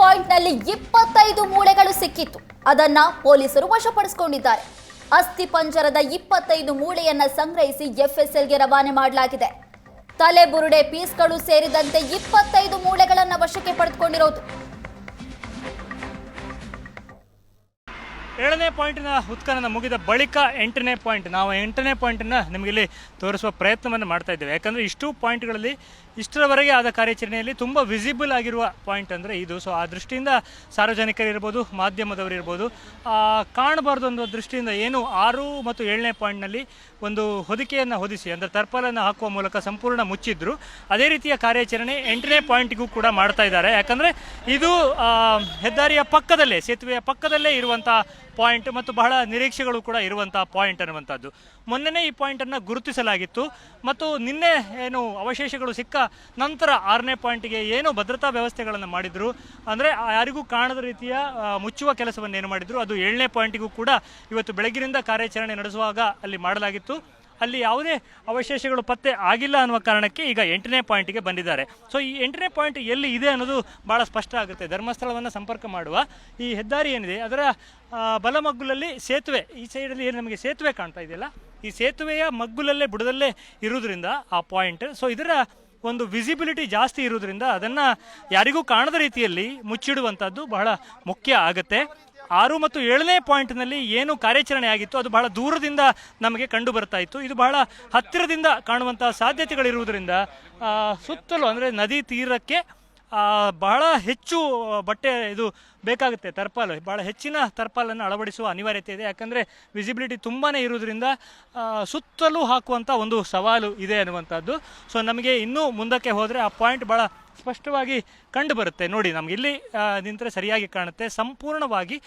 ಪಾಯಿಂಟ್ನಲ್ಲಿ ಇಪ್ಪತ್ತೈದು ಮೂಳೆಗಳು ಸಿಕ್ಕಿತ್ತು. ಅದನ್ನ ಪೊಲೀಸರು ವಶಪಡಿಸಿಕೊಂಡಿದ್ದಾರೆ. ಅಸ್ಥಿ ಪಂಜರದ ಇಪ್ಪತ್ತೈದು ಮೂಳೆಯನ್ನ ಸಂಗ್ರಹಿಸಿ ಎಫ್ಎಸ್ಎಲ್ಗೆ ರವಾನೆ ಮಾಡಲಾಗಿದೆ. ತಲೆ ಬುರುಡೆ ಪೀಸ್ಗಳು ಸೇರಿದಂತೆ ಇಪ್ಪತ್ತೈದು ಮೂಳೆಗಳನ್ನ ವಶಕ್ಕೆ ಪಡೆದುಕೊಂಡಿರೋದು. ಏಳನೇ ಪಾಯಿಂಟ್ನ ಉತ್ಖನನ ಮುಗಿದ ಬಳಿಕ ಎಂಟನೇ ಪಾಯಿಂಟ್. ನಾವು ಎಂಟನೇ ಪಾಯಿಂಟನ್ನು ನಿಮಗಿಲ್ಲಿ ತೋರಿಸುವ ಪ್ರಯತ್ನವನ್ನು ಮಾಡ್ತಾ ಇದ್ದೇವೆ. ಯಾಕಂದರೆ ಇಷ್ಟು ಪಾಯಿಂಟ್ಗಳಲ್ಲಿ ಇಷ್ಟರವರೆಗೆ ಆದ ಕಾರ್ಯಾಚರಣೆಯಲ್ಲಿ ತುಂಬ ವಿಸಿಬಲ್ ಆಗಿರುವ ಪಾಯಿಂಟ್ ಅಂದರೆ ಇದು. ಸೊ ಆ ದೃಷ್ಟಿಯಿಂದ ಸಾರ್ವಜನಿಕರಿರ್ಬೋದು ಮಾಧ್ಯಮದವರಿರ್ಬೋದು ಕಾಣಬಾರ್ದು ಅನ್ನೋ ದೃಷ್ಟಿಯಿಂದ ಏನು ಆರು ಮತ್ತು ಏಳನೇ ಪಾಯಿಂಟ್ನಲ್ಲಿ ಒಂದು ಹೊದಿಕೆಯನ್ನು ಹೊದಿಸಿ, ಅಂದರೆ ತರ್ಪಲನ್ನು ಹಾಕುವ ಮೂಲಕ ಸಂಪೂರ್ಣ ಮುಚ್ಚಿದ್ರು. ಅದೇ ರೀತಿಯ ಕಾರ್ಯಾಚರಣೆ ಎಂಟನೇ ಪಾಯಿಂಟ್ಗೂ ಕೂಡ ಮಾಡ್ತಾ ಇದ್ದಾರೆ. ಯಾಕಂದರೆ ಇದು ಹೆದ್ದಾರಿಯ ಪಕ್ಕದಲ್ಲೇ, ಸೇತುವೆಯ ಪಕ್ಕದಲ್ಲೇ ಇರುವಂಥ ಪಾಯಿಂಟ್ ಮತ್ತು ಬಹಳ ನಿರೀಕ್ಷೆಗಳು ಕೂಡ ಇರುವಂತಹ ಪಾಯಿಂಟ್ ಅನ್ನುವಂಥದ್ದು. ಮೊನ್ನೆನೇ ಈ ಪಾಯಿಂಟನ್ನು ಗುರುತಿಸಲಾಗಿತ್ತು ಮತ್ತು ನಿನ್ನೆ ಏನು ಅವಶೇಷಗಳು ಸಿಕ್ಕ ನಂತರ ಆರನೇ ಪಾಯಿಂಟ್ಗೆ ಏನು ಭದ್ರತಾ ವ್ಯವಸ್ಥೆಗಳನ್ನು ಮಾಡಿದ್ರು. ಅಂದರೆ ಯಾರಿಗೂ ಕಾಣದ ರೀತಿಯ ಮುಚ್ಚುವ ಕೆಲಸವನ್ನು ಏನು ಮಾಡಿದ್ರು. ಅದು ಏಳನೇ ಪಾಯಿಂಟಿಗೂ ಕೂಡ ಇವತ್ತು ಬೆಳಗಿನಿಂದ ಕಾರ್ಯಾಚರಣೆ ನಡೆಸುವಾಗ ಅಲ್ಲಿ ಮಾಡಲಾಗಿತ್ತು. ಅಲ್ಲಿ ಯಾವುದೇ ಅವಶೇಷಗಳು ಪತ್ತೆ ಆಗಿಲ್ಲ ಅನ್ನುವ ಕಾರಣಕ್ಕೆ ಈಗ ಎಂಟನೇ ಪಾಯಿಂಟ್ಗೆ ಬಂದಿದ್ದಾರೆ. ಸೊ ಈ ಎಂಟನೇ ಪಾಯಿಂಟ್ ಎಲ್ಲಿ ಇದೆ ಅನ್ನೋದು ಭಾಳ ಸ್ಪಷ್ಟ ಆಗುತ್ತೆ. ಧರ್ಮಸ್ಥಳವನ್ನು ಸಂಪರ್ಕ ಮಾಡುವ ಈ ಹೆದ್ದಾರಿ ಏನಿದೆ, ಅದರ ಬಲಮಗ್ಗುಲಲ್ಲಿ ಸೇತುವೆ, ಈ ಸೈಡಲ್ಲಿ ಏನು ನಮಗೆ ಸೇತುವೆ ಕಾಣ್ತಾ ಇದೆಯಲ್ಲ ಈ ಸೇತುವೆಯ ಮಗ್ಗುಲಲ್ಲೇ, ಬುಡದಲ್ಲೇ ಇರೋದ್ರಿಂದ ಆ ಪಾಯಿಂಟ್ ಸೊ ಇದರ ಒಂದು ವಿಸಿಬಿಲಿಟಿ ಜಾಸ್ತಿ ಇರೋದ್ರಿಂದ ಅದನ್ನು ಯಾರಿಗೂ ಕಾಣದ ರೀತಿಯಲ್ಲಿ ಮುಚ್ಚಿಡುವಂಥದ್ದು ಬಹಳ ಮುಖ್ಯ ಆಗುತ್ತೆ. ಆರು ಮತ್ತು ಏಳನೇ ಪಾಯಿಂಟ್ನಲ್ಲಿ ಏನು ಕಾರ್ಯಾಚರಣೆ ಆಗಿತ್ತು? ಅದು ಬಹಳ ದೂರದಿಂದ ನಮಗೆ ಕಂಡು ಬರ್ತಾ ಇತ್ತು. ಇದು ಬಹಳ ಹತ್ತಿರದಿಂದ ಕಾಣುವಂತಹ ಸಾಧ್ಯತೆಗಳಿರುವುದರಿಂದ ಸುತ್ತಲೂ ಅಂದರೆ ನದಿ ತೀರಕ್ಕೆ ಬಹಳ ಹೆಚ್ಚು ಬಟ್ಟೆ ಇದು ಬೇಕಾಗುತ್ತೆ ತರ್ಪಾಲು. ಬಹಳ ಹೆಚ್ಚಿನ ತರ್ಪಾಲನ್ನು ಅಳವಡಿಸುವ ಅನಿವಾರ್ಯತೆ ಇದೆ. ಯಾಕಂದರೆ ವಿಸಿಬಿಲಿಟಿ ತುಂಬಾ ಇರೋದ್ರಿಂದ ಸುತ್ತಲೂ ಹಾಕುವಂಥ ಒಂದು ಸವಾಲು ಇದೆ ಅನ್ನುವಂಥದ್ದು. ಸೊ ನಮಗೆ ಇನ್ನೂ ಮುಂದಕ್ಕೆ ಹೋದರೆ ಆ ಪಾಯಿಂಟ್ ಭಾಳ ಸ್ಪಷ್ಟವಾಗಿ ಕಂಡು ಬರುತ್ತೆ. ನೋಡಿ, ನಮ್ಗೆ ಇಲ್ಲಿ ನಿಂತರೆ ಸರಿಯಾಗಿ ಕಾಣುತ್ತೆ. ಸಂಪೂರ್ಣವಾಗಿ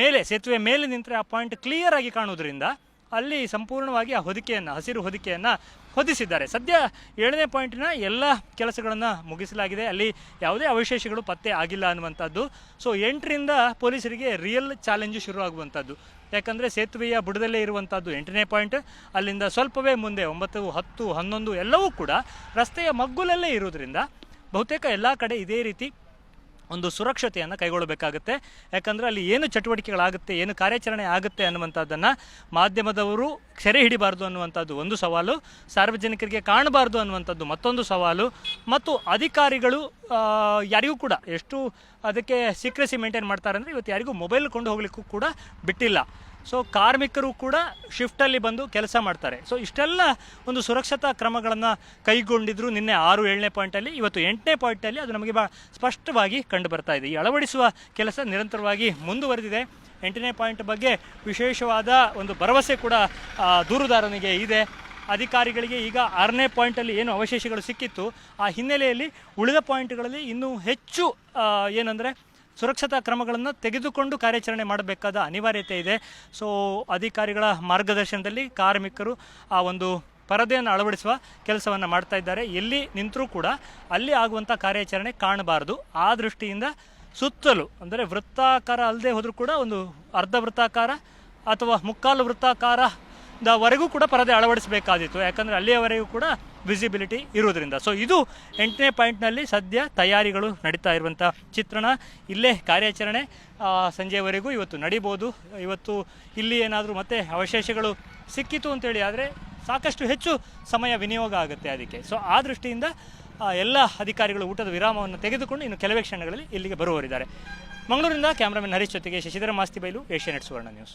ಮೇಲೆ, ಸೇತುವೆ ಮೇಲೆ ನಿಂತರೆ ಆ ಪಾಯಿಂಟ್ ಕ್ಲಿಯರ್ ಆಗಿ ಕಾಣುವುದರಿಂದ ಅಲ್ಲಿ ಸಂಪೂರ್ಣವಾಗಿ ಆ ಹೊದಿಕೆಯನ್ನು, ಹಸಿರು ಹೊದಿಕೆಯನ್ನು ಹೊದಿಸಿದ್ದಾರೆ. ಸದ್ಯ ಏಳನೇ ಪಾಯಿಂಟಿನ ಎಲ್ಲ ಕೆಲಸಗಳನ್ನು ಮುಗಿಸಲಾಗಿದೆ. ಅಲ್ಲಿ ಯಾವುದೇ ಅವಶೇಷಗಳು ಪತ್ತೆ ಆಗಿಲ್ಲ ಅನ್ನುವಂಥದ್ದು. ಸೊ ಎಂಟರಿಂದ ಪೊಲೀಸರಿಗೆ ರಿಯಲ್ ಚಾಲೆಂಜು ಶುರುವಾಗುವಂಥದ್ದು. ಯಾಕಂದರೆ ಸೇತುವೆಯ ಬುಡದಲ್ಲೇ ಇರುವಂಥದ್ದು ಎಂಟನೇ ಪಾಯಿಂಟ್. ಅಲ್ಲಿಂದ ಸ್ವಲ್ಪವೇ ಮುಂದೆ ಒಂಬತ್ತು, ಹತ್ತು, ಹನ್ನೊಂದು ಎಲ್ಲವೂ ಕೂಡ ರಸ್ತೆಯ ಮಗ್ಗುಲಲ್ಲೇ ಇರೋದ್ರಿಂದ ಬಹುತೇಕ ಎಲ್ಲ ಕಡೆ ಇದೇ ರೀತಿ ಒಂದು ಸುರಕ್ಷತೆಯನ್ನು ಕೈಗೊಳ್ಳಬೇಕಾಗುತ್ತೆ. ಯಾಕಂದರೆ ಅಲ್ಲಿ ಏನು ಚಟುವಟಿಕೆಗಳಾಗುತ್ತೆ, ಏನು ಕಾರ್ಯಾಚರಣೆ ಆಗುತ್ತೆ ಅನ್ನುವಂಥದ್ದನ್ನು ಮಾಧ್ಯಮದವರು ಸೆರೆ ಹಿಡಿಬಾರ್ದು ಅನ್ನುವಂಥದ್ದು ಒಂದು ಸವಾಲು. ಸಾರ್ವಜನಿಕರಿಗೆ ಕಾಣಬಾರ್ದು ಅನ್ನುವಂಥದ್ದು ಮತ್ತೊಂದು ಸವಾಲು. ಮತ್ತು ಅಧಿಕಾರಿಗಳು ಯಾರಿಗೂ ಕೂಡ ಎಷ್ಟು ಅದಕ್ಕೆ ಸೀಕ್ರೆಸಿ ಮೇಂಟೈನ್ ಮಾಡ್ತಾರೆ ಅಂದರೆ ಇವತ್ತು ಯಾರಿಗೂ ಮೊಬೈಲ್ ಕೊಂಡು ಹೋಗ್ಲಿಕ್ಕೂ ಕೂಡ ಬಿಟ್ಟಿಲ್ಲ. ಸೊ ಕಾರ್ಮಿಕರು ಕೂಡ ಶಿಫ್ಟಲ್ಲಿ ಬಂದು ಕೆಲಸ ಮಾಡ್ತಾರೆ. ಸೊ ಇಷ್ಟೆಲ್ಲ ಒಂದು ಸುರಕ್ಷತಾ ಕ್ರಮಗಳನ್ನು ಕೈಗೊಂಡಿದ್ರು ನಿನ್ನೆ ಆರು, ಏಳನೇ ಪಾಯಿಂಟಲ್ಲಿ ಇವತ್ತು ಎಂಟನೇ ಪಾಯಿಂಟಲ್ಲಿ ಅದು ನಮಗೆ ಭಾಳ ಸ್ಪಷ್ಟವಾಗಿ ಕಂಡು ಬರ್ತಾ ಇದೆ. ಈ ಅಳವಡಿಸುವ ಕೆಲಸ ನಿರಂತರವಾಗಿ ಮುಂದುವರೆದಿದೆ. ಎಂಟನೇ ಪಾಯಿಂಟ್ ಬಗ್ಗೆ ವಿಶೇಷವಾದ ಒಂದು ಭರವಸೆ ಕೂಡ ದೂರುದಾರನಿಗೆ ಇದೆ. ಅಧಿಕಾರಿಗಳಿಗೆ ಈಗ ಆರನೇ ಪಾಯಿಂಟಲ್ಲಿ ಏನು ಅವಶೇಷಗಳು ಸಿಕ್ಕಿತ್ತು, ಆ ಹಿನ್ನೆಲೆಯಲ್ಲಿ ಉಳಿದ ಪಾಯಿಂಟ್ಗಳಲ್ಲಿ ಇನ್ನೂ ಹೆಚ್ಚು ಏನಂದರೆ ಸುರಕ್ಷತಾ ಕ್ರಮಗಳನ್ನು ತೆಗೆದುಕೊಂಡು ಕಾರ್ಯಾಚರಣೆ ಮಾಡಬೇಕಾದ ಅನಿವಾರ್ಯತೆ ಇದೆ. ಸೊ ಅಧಿಕಾರಿಗಳ ಮಾರ್ಗದರ್ಶನದಲ್ಲಿ ಕಾರ್ಮಿಕರು ಆ ಒಂದು ಪರದೆಯನ್ನು ಅಳವಡಿಸುವ ಕೆಲಸವನ್ನು ಮಾಡ್ತಾ ಇದ್ದಾರೆ. ಎಲ್ಲಿ ನಿಂತರೂ ಕೂಡ ಅಲ್ಲಿ ಆಗುವಂಥ ಕಾರ್ಯಾಚರಣೆ ಕಾಣಬಾರದು. ಆ ದೃಷ್ಟಿಯಿಂದ ಸುತ್ತಲೂ, ಅಂದರೆ ವೃತ್ತಾಕಾರ ಅಲ್ಲದೆ ಹೋದರೂ ಕೂಡ ಒಂದು ಅರ್ಧ ವೃತ್ತಾಕಾರ ಅಥವಾ ಮುಕ್ಕಾಲು ವೃತ್ತಾಕಾರದವರೆಗೂ ಕೂಡ ಪರದೆ ಅಳವಡಿಸಬೇಕಾದಿತ್ತು ಯಾಕಂದರೆ ಅಲ್ಲಿಯವರೆಗೂ ಕೂಡ ವಿಸಿಬಿಲಿಟಿ ಇರುವುದರಿಂದ. ಸೊ ಇದು ಎಂಟನೇ ಪಾಯಿಂಟ್ನಲ್ಲಿ ಸದ್ಯ ತಯಾರಿಗಳು ನಡೀತಾ ಇರುವಂಥ ಚಿತ್ರಣ. ಇಲ್ಲೇ ಕಾರ್ಯಾಚರಣೆ ಸಂಜೆವರೆಗೂ ಇವತ್ತು ನಡಿಬೋದು. ಇವತ್ತು ಇಲ್ಲಿ ಏನಾದರೂ ಮತ್ತೆ ಅವಶೇಷಗಳು ಸಿಕ್ಕಿತು ಅಂತೇಳಿ ಆದರೆ ಸಾಕಷ್ಟು ಹೆಚ್ಚು ಸಮಯ ವಿನಿಯೋಗ ಆಗುತ್ತೆ ಅದಕ್ಕೆ. ಸೊ ಆ ದೃಷ್ಟಿಯಿಂದ ಎಲ್ಲ ಅಧಿಕಾರಿಗಳು ಊಟದ ವಿರಾಮವನ್ನು ತೆಗೆದುಕೊಂಡು ಇನ್ನು ಕೆಲವೇ ಕ್ಷಣಗಳಲ್ಲಿ ಇಲ್ಲಿಗೆ ಬರುವವರಿದ್ದಾರೆ. ಮಂಗಳೂರಿನಿಂದ ಕ್ಯಾಮ್ರಾಮನ್ ಹರೀಶ್ ಜೊತೆಗೆ ಶಶಿಧರ ಮಾಸ್ತಿ ಬೈಲು ಏಷ್ಯಾನೆಟ್ ಸುವರ್ಣ ನ್ಯೂಸ್.